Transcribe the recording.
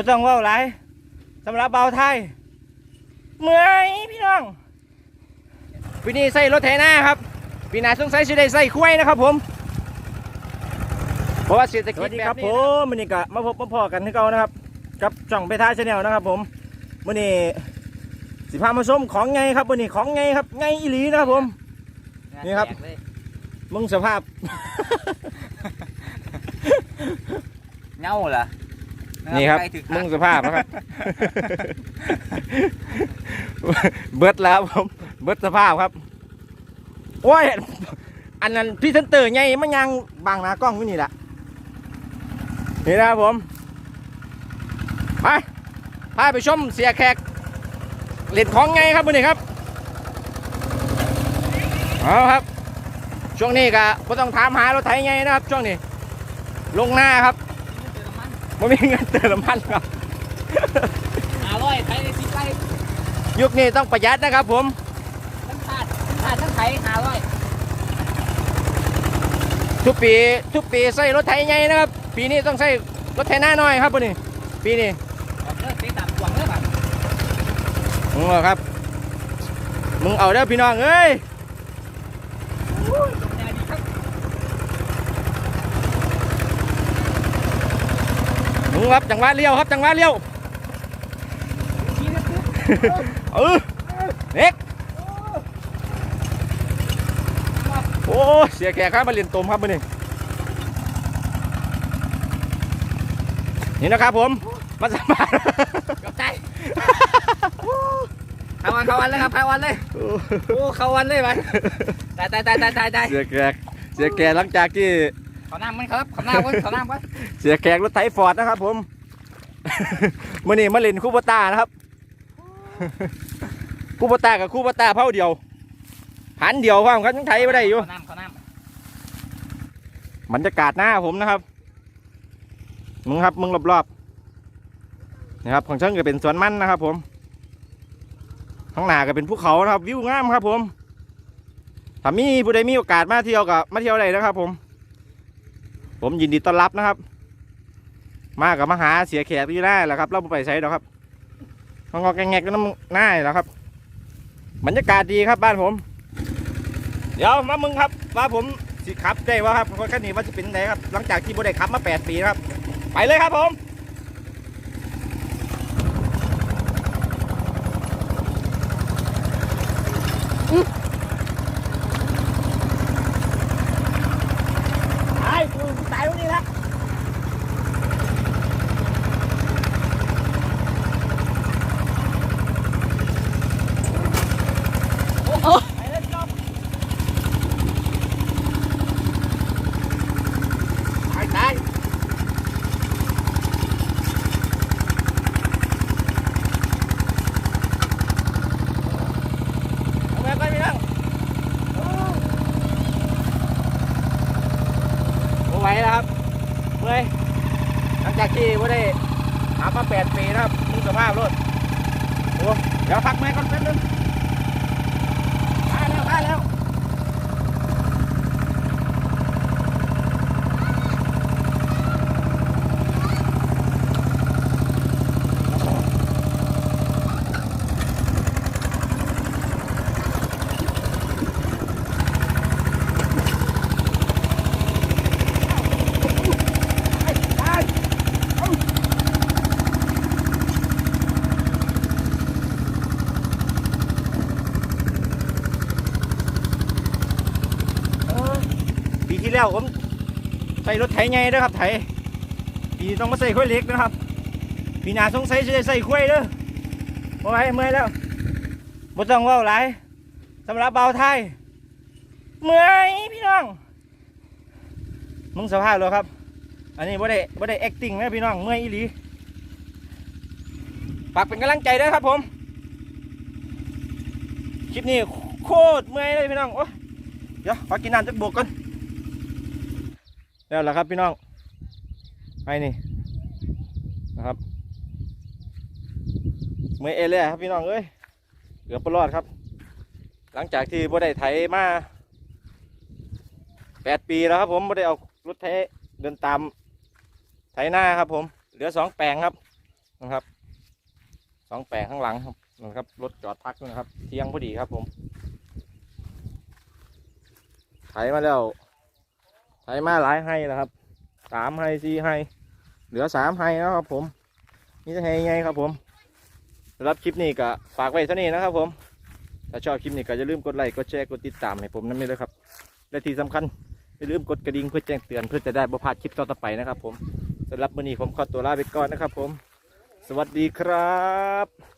บ่ต้องเว้าหลายสำหรับเบาวไทยเมื่อยพี่น้องปีนี้ใส่รถไถนาครับปีหน้าสงสัยสิได้ใส่คุ้ยนะครับ ผม เพราะว่าเศรษฐกิจแบบนี้ครับผมมื้อนี้ก็มาพบมาพอกันที่เก่านะครับ กับช่องไปท้ายชาแนลนะครับ ผมมื้อนี้สิพามาชมของไงครับมื้อนี้ของไงครับไงอีหลีนะครับ ผม นี่ครับ มึงสภาพเงาเหรอ นี่ครับใกล้ถึงมึงสภาพนะครับ เบิดแล้วผม เบิดสภาพครับ โอ้ย อันนั้นพรี่เซนเตอร์ไงมันยังบังหน้ากล้องอยู่นี่แหละนี่นะครับผม ไปพาไปชมเสียแขกเล่นของไงครับมื่อนี้ครับ เอาครับ ช่วงนี้ก็ไม่ต้องถามหารถไถไงนะครับ ช่วงนี้ ลงหน้าครับ ไม่มีเงินเติมน้ำมันครับอร่อยไปในสิบไร่ยุคนี้ต้องประหยัดนะครับผมทั้งขาดทั้งขาดทั้งไถหาร้อยทุกปีทุกปีใส่รถไถใหญ่นะครับ ปีนี้ต้องใส่รถไถหน้าน้อยครับวันนี้ปีนี้ออกเลิกไปตามหวังเลิกแบบมึงเหรอครับ มึงเอาเด้อพี่น้องเอ้ย แนวดีครับ มึงครับจังหวะเลี้ยวครับจังหวะเลี้ยวชี้นะคือเออเน็กโอ้เสียแขกครับมาเรียนตมครับวันนี้นี่นะครับผมมาสมัครกับใจเข้าวันเข้าวันเลยครับเข้าวันเลยโอ้เข้าวันเลยไปตายตายตายตายตายตายเสียแขกเสียแขกหลังจากที่เขาน้ำมันครับเขาน้ำมันเขาน้ำมันเสียแขกรถไถฟอร์ดนะครับ ผมมื่อนี้มาเล่นคูปตานะครับ คูปตากับคูปตาเผาเดียวหันเดียวความครับยังไถไม่ได้อยู่เขาน้ำเขาน้บรรยากาศหน้าผมนะครับ มึงครับมึงรอบๆนะครับ ของฉันก็เป็นสวนมันนะครับ ผมข้างหน้าก็เป็นภูเขานะครับ วิวงามครับ ผมถ้ามีผู้ใดมีโอกาสมาเที่ยวก็มาเที่ยวได้นะครับ ผม ผมยินดีต้อนรับนะครับ มากับมาหาเสียแขกที่หน้แหละครับ เราไปใช้แล้วครับงอกๆแงกก็น้ำหน้าแล้วครับบรรยากาศดีครับบ้านผม เดี๋ยวมามึงครับว่าผมสิขับได้ว่าครับคนแค่นี้ว่าจะเป็นไงครับ หลังจากที่บุได้ขับมา 8 ปีครับ ไปเลยครับผมตายกูตายตรงนี้ละไปเลยพี่น้องตายตายเอาไปไปพี่น้องโอ้ ไหวแล้วครับเมื่อยหลังจากที่ว่าได้หามาแปดปีนะครับมึงสภาพรถโอ้เดี๋ยวพักแม่ก่อนแป๊บนึง แล้วมา แล้วผมใส่รถไถไงเด้ครับไถปีต้องมาใส่ข้อยเล็กนะครับปีหน้าสงสัยจะใส่ข้อยเด้อเมื่อไหร่เมื่อยแล้วบ่ต้องว่าหลายสำหรับเบาไทยเมื่อยพี่น้องมึงสภาพเลยครับ อันนี้บ่ได้บ่ได้ acting นะพี่น้องเมื่อยอีหลีฝากเป็นกำลังใจด้วยครับผมคลิปนี้โคตรเมื่อยเลยพี่น้องโอ้ยเดี๋ยวขอกินน้ำจากบวกก่อน แล้วล่ะครับพี่น้องไปนี่นะครับเมื่อเอเลยครับพี่น้องเอ้ยเกือบปรอดครับ หลังจากที่บ่ได้ไถมาแปดปีแล้วครับผมบ่ได้เอารถไถเดินตามไถหน้าครับ ผมเหลือสองแปลงครับนะครับสองแปลงข้างหลังครับนะครับรถจอดพักนะครับ เที่ยงพอดีครับผมไถมาแล้ว ไถมาหลายให้แล้วครับสามให้สี่ให้เหลือสามให้แล้วครับผมนี่จะให้ไงครับผมสำหรับคลิปนี้ก็ฝากไว้เท่านี้นะครับ ผม ถ้าชอบคลิปนี้ก็อย่าลืมกดไลค์ กดแชร์ กดติดตามให้ผมนั่นเลยครับ และที่สำคัญอย่าลืมกดกระดิ่งเพื่อแจ้งเตือนเพื่อจะได้บ่พลาดคลิปต่อไปนะครับ ผมสำหรับวันนี้ผมขอตัวลาไปก่อนนะครับ ผม สวัสดีครับ